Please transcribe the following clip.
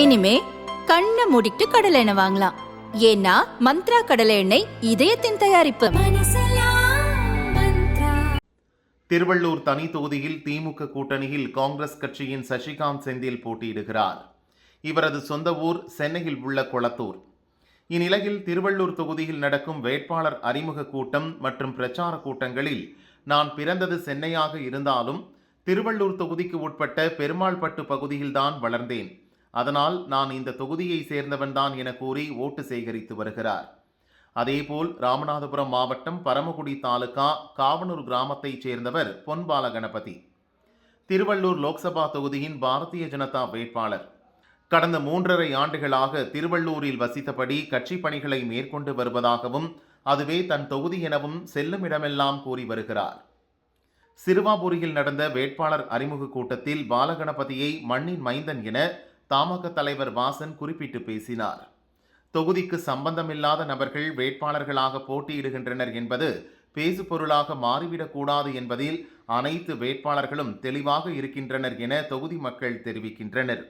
இனிமே கண்ணை மூடிட்டு கடலை எண்ணெய் வாங்கலாம். ஏன்னா மந்த்ரா கடலை எண்ணெய் இதயத்தின் தயாரிப்பு. திருவள்ளூர் தனி தொகுதியில் திமுக கூட்டணியில் காங்கிரஸ் கட்சியின் சசிகாந்த் செந்தில் போட்டியிடுகிறார். இவரது சொந்த ஊர் சென்னையில் உள்ள கொளத்தூர். இந்நிலையில் திருவள்ளூர் தொகுதியில் நடக்கும் வேட்பாளர் அறிமுக கூட்டம் மற்றும் பிரச்சார கூட்டங்களில் நான் பிறந்தது சென்னையாக இருந்தாலும் திருவள்ளூர் தொகுதிக்கு உட்பட்ட பெருமாள்பட்டு பகுதியில்தான் வளர்ந்தேன். அதனால் நான் இந்த தொகுதியை சேர்ந்தவன்தான் என கூறி ஓட்டு சேகரித்து வருகிறார். அதேபோல் ராமநாதபுரம் மாவட்டம் பரமக்குடி தாலுகா காவனூர் கிராமத்தைச் சேர்ந்தவர் பொன்பால கணபதி திருவள்ளூர் லோக்சபா தொகுதியின் பாரதிய ஜனதா வேட்பாளர். கடந்த மூன்றரை ஆண்டுகளாக திருவள்ளூரில் வசித்தபடி கட்சி பணிகளை மேற்கொண்டு வருவதாகவும் அதுவே தன் தொகுதி எனவும் செல்லும் இடமெல்லாம் கூறி வருகிறார். சிறுவாபுரியில் நடந்த வேட்பாளர் அறிமுக கூட்டத்தில் பாலகணபதியை மண்ணின் மைந்தன் என தமாக தலைவர் வாசன் குறிப்பிட்டு பேசினார். தொகுதிக்கு சம்பந்தமில்லாத நபர்கள் வேட்பாளர்களாக போட்டியிடுகின்றனர் என்பது பேசு பொருளாக மாறிவிடக்கூடாது என்பதில் அனைத்து வேட்பாளர்களும் தெளிவாக இருக்கின்றனர் என தொகுதி மக்கள் தெரிவிக்கின்றனர்.